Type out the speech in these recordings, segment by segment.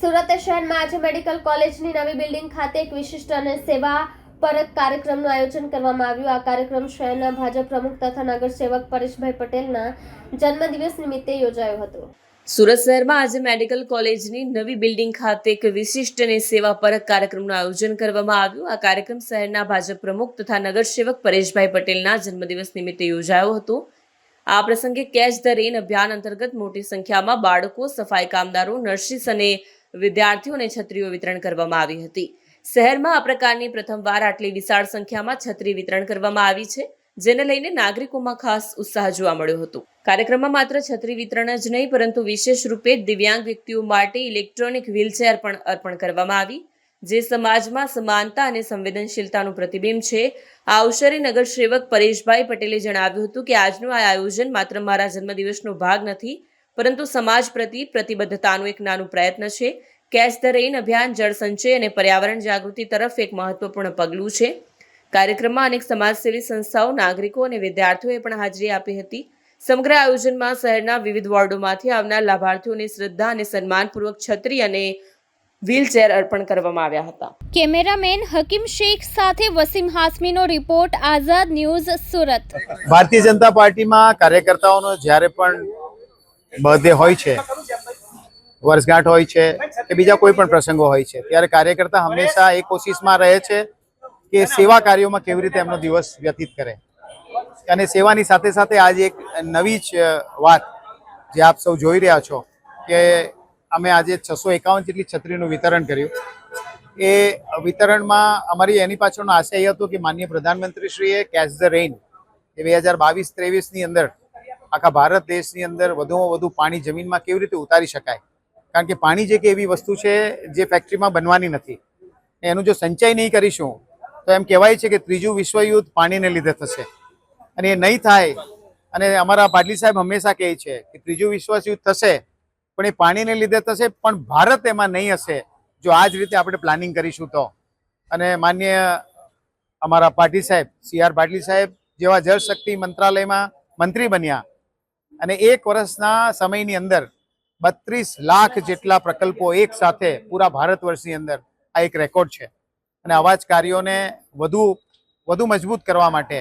સુરત શહેરમાં આજે મેડિકલ કોલેજની નવી બિલ્ડિંગ ખાતે એક વિશિષ્ટ અને સેવા પરક કાર્યક્રમનું આયોજન કરવામાં આવ્યું. આ કાર્યક્રમ શહેરના ભાજપ પ્રમુખ તથા નગરસેવક પરેશભાઈ પટેલના જન્મદિવસ નિમિત્તે યોજાયો હતો. સુરત શહેરમાં આજે મેડિકલ કોલેજની નવી બિલ્ડિંગ ખાતે એક વિશિષ્ટ અને સેવાપરક કાર્યક્રમનું આયોજન કરવામાં આવ્યું. આ કાર્યક્રમ શહેરના ભાજપ પ્રમુખ તથા નગરસેવક પરેશભાઈ પટેલના જન્મદિવસ નિમિત્તે યોજાયો હતો. આ પ્રસંગે કેચ ધ રેન અભિયાન અંતર્ગત મોટી સંખ્યામાં બાળકો, સફાઈ કામદારો, નર્સિસ અને વિદ્યાર્થીઓને છત્રીઓ વિતરણ કરવામાં આવી હતી. શહેરમાં આ પ્રકારની પ્રથમવાર આટલી વિશાળ સંખ્યામાં છત્રી વિતરણ કરવામાં આવી છે, જેને લઈને નાગરિકોમાં ખાસ ઉત્સાહ જોવા મળ્યો હતો. કાર્યક્રમમાં માત્ર છત્રી વિતરણ જ નહીં, પરંતુ વિશેષ રૂપે દિવ્યાંગ વ્યક્તિઓ માટે ઇલેક્ટ્રોનિક વ્હીલચેર પણ અર્પણ કરવામાં આવી, જે સમાજમાં સમાનતા અને સંવેદનશીલતાનું પ્રતિબિંબ છે. આ અવસરે નગર સેવક પરેશભાઈ પટેલે જણાવ્યું હતું કે આજનું આ આયોજન માત્ર મારા જન્મદિવસનો ભાગ નથી પરંતુ સમાજ પ્રતિ પ્રતિબદ્ધતાનું એક નાનું પ્રયત્ન છે. કેચ ધ રેઇન અભિયાન જળસંચય અને પર્યાવરણ જાગૃતિ તરફ એક મહત્વપૂર્ણ પગલું છે. કાર્યક્રમમાં અનેક સમાજસેવી સંસ્થાઓ નાગરિકો અને વિદ્યાર્થીઓએ પણ હાજરી આપી હતી. સમગ્ર આયોજનમાં શહેરના વિવિધ વોર્ડોમાંથી આવનાર લાભાર્થીઓને શ્રદ્ધા અને સન્માનપૂર્વક છત્રી અને વ્હીલચેર અર્પણ કરવામાં આવ્યા હતા. કેમેરામેન હકીમ શેખ સાથે વસીમ હાસમીનો રિપોર્ટ આઝાદ ન્યૂઝ સુરત. ભારતીય જનતા પાર્ટીમાં કાર્યકર્તાઓનો જ્યારે પણ બર્થડે હોય છે. વર્ષગાંઠ હોય છે કે બીજા કોઈ પણ પ્રસંગો હોય છે. ત્યારે કાર્યકર્તા હંમેશા એ કોશિશમાં રહે છે કે સેવા કાર્યોમાં કેવી રીતે એમનો દિવસ વ્યતીત કરે. અને સેવાની સાથે સાથે આજે એક નવી જ વાત જે આપ સૌ જોઈ રહ્યા છો કે અમે આજે છસો એકાવન જેટલી છત્રીનું વિતરણ કર્યું. એ વિતરણમાં અમારી એની પાછળનો આશય એ હતો કે માનનીય પ્રધાનમંત્રીશ્રીએ કેચ ધ રેઇન એ બે હજાર બાવીસ ત્રેવીસની અંદર આખા ભારત દેશની અંદર વધુમાં વધુ પાણી જમીનમાં કેવી રીતે ઉતારી શકાય? કારણ કે પાણી જે કે એવી વસ્તુ છે જે ફેક્ટરીમાં બનવાની નથી. એનું જો સંચય નહીં કરીશું, તો એમ કહેવાય છે કે ત્રીજું વિશ્વયુદ્ધ પાણીને લીધે થશે. અને એ નહીં થાય, અને અમારા પાટલી સાહેબ હંમેશા કહે છે કે ત્રીજું વિશ્વયુદ્ધ થશે, પણ એ પાણીને લીધે થશે, પણ ભારત એમાં નહીં હશે. જો આ જ રીતે આપણે પ્લાનિંગ કરીશું તો. અને માન્ય અમારા પાટલી સાહેબ, સી આર પાટીલ સાહેબ જેવા જળશક્તિ મંત્રાલયમાં મંત્રી બન્યા અને એક વર્ષના સમયની અંદર બત્રીસ લાખ જેટલા પ્રકલ્પો એક સાથે પૂરા ભારત વર્ષની અંદર આ એક રેકોર્ડ છે. અને આવા જ કાર્યોને વધુ વધુ મજબૂત કરવા માટે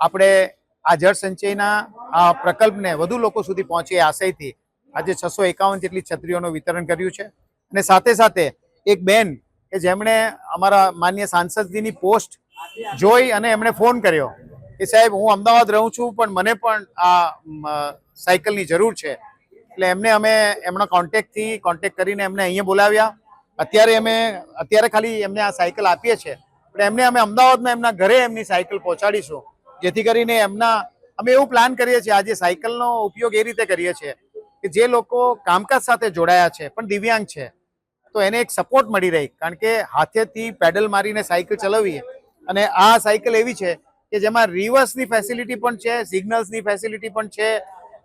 આપણે આ જળ સંચયના આ પ્રકલ્પને વધુ લોકો સુધી પહોંચે આશયથી આજે છસો એકાવન જેટલી છત્રીઓનું વિતરણ કર્યું છે. અને સાથે સાથે એક બેન કે જેમણે અમારા માન્ય સાંસદજીની પોસ્ટ જોઈ અને એમણે ફોન કર્યો. કે સાહેબ, હું અમદાવાદ રહું છું, પણ મને પણ આ સાયકલની જરૂર છે. એટલે એમને અમે એમના કોન્ટેક્ટથી કોન્ટેક્ટ કરીને એમને અહીંયા બોલાવ્યા. અત્યારે અમે, અત્યારે ખાલી એમને આ સાયકલ આપીએ છીએ. પણ એમને અમે અમદાવાદમાં એમના ઘરે એમની સાયકલ પહોંચાડીશું. જેથી કરીને એમના, અમે એવું પ્લાન કરીએ છીએ, આજે સાયકલનો ઉપયોગ એ રીતે કરીએ છીએ કે જે લોકો કામકાજ સાથે જોડાયા છે, પણ દિવ્યાંગ છે, તો એને એક સપોર્ટ મળી રહી. કારણ કે હાથેથી પેડલ મારીને સાયકલ ચલાવીએ અને આ સાયકલ એવી છે કે જેમાં રિવર્સની ફેસિલિટી પણ છે સિગ્નલ્સની ફેસિલિટી પણ છે,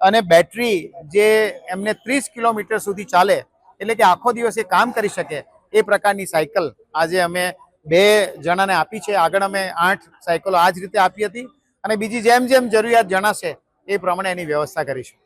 અને બેટરી જે એમને ત્રીસ કિલોમીટર સુધી ચાલે, એટલે કે આખો દિવસ એ કામ કરી શકે, એ પ્રકારની સાયકલ આજે અમે બે જણાને આપી છે. આગળ અમે આઠ સાયકલો આ જ રીતે આપી હતી. અને બીજી જેમ જેમ જરૂરિયાત જણાશે, એ પ્રમાણે એની વ્યવસ્થા કરીશું.